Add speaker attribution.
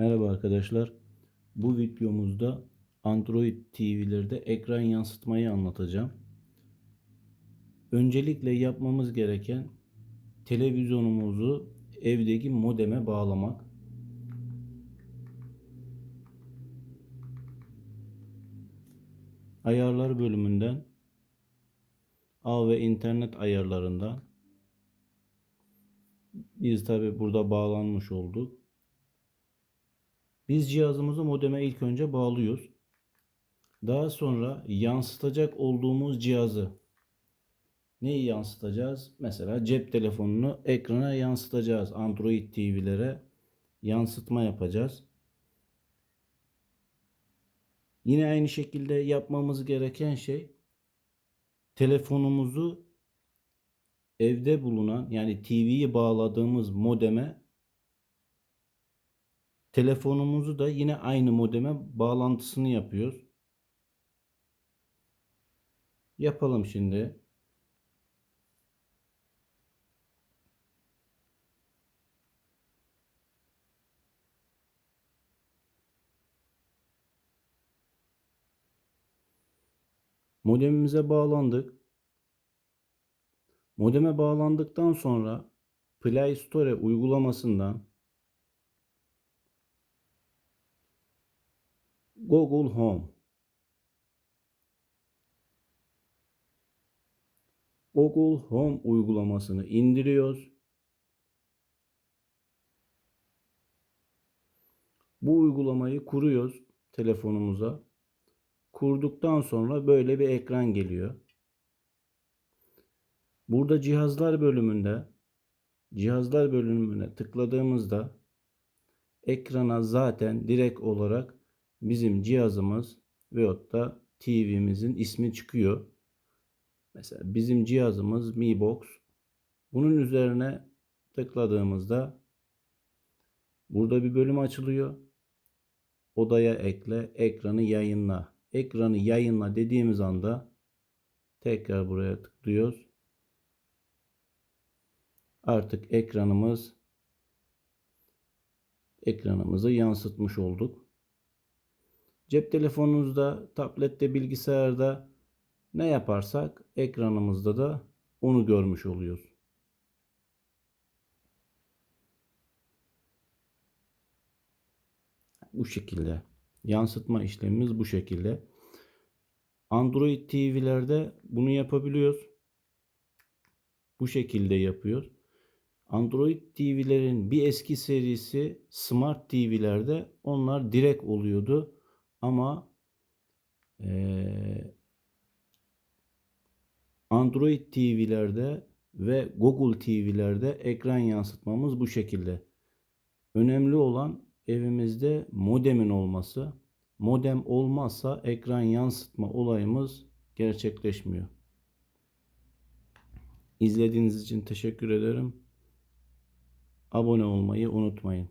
Speaker 1: Merhaba arkadaşlar. Bu videomuzda Android TV'lerde ekran yansıtmayı anlatacağım. Öncelikle yapmamız gereken televizyonumuzu evdeki modeme bağlamak. Ayarlar bölümünden ağ ve internet ayarlarından biz tabi burada bağlanmış olduk. Biz cihazımızı modeme ilk önce bağlıyoruz. Daha sonra yansıtacak olduğumuz cihazı neyi yansıtacağız? Mesela cep telefonunu ekrana yansıtacağız. Android TV'lere yansıtma yapacağız. Yine aynı şekilde yapmamız gereken şey telefonumuzu evde bulunan yani TV'yi bağladığımız modeme telefonumuzu da yine aynı modeme bağlantısını yapıyoruz. Yapalım şimdi. Modemimize bağlandık. Modeme bağlandıktan sonra Play Store uygulamasından Google Home Google Home uygulamasını indiriyoruz. Bu uygulamayı kuruyoruz telefonumuza. Kurduktan sonra böyle bir ekran geliyor. Burada cihazlar bölümünde cihazlar bölümüne tıkladığımızda ekrana zaten direkt olarak bizim cihazımız veyahut da TV'mizin ismi çıkıyor. Mesela bizim cihazımız Mi Box. Bunun üzerine tıkladığımızda burada bir bölüm açılıyor. Odaya ekle, ekranı yayınla. Ekranı yayınla dediğimiz anda tekrar buraya tıklıyoruz. Artık ekranımız ekranımızı yansıtmış olduk. Cep telefonunuzda, tablette, bilgisayarda ne yaparsak ekranımızda da onu görmüş oluyoruz. Bu şekilde. Yansıtma işlemimiz bu şekilde. Android TV'lerde bunu yapabiliyoruz. Bu şekilde yapıyor. Android TV'lerin bir eski serisi Smart TV'lerde onlar direkt oluyordu. Ama ee, Android TV'lerde ve Google TV'lerde ekran yansıtmamız bu şekilde. Önemli olan evimizde modemin olması. Modem olmazsa ekran yansıtma olayımız gerçekleşmiyor. İzlediğiniz için teşekkür ederim. Abone olmayı unutmayın.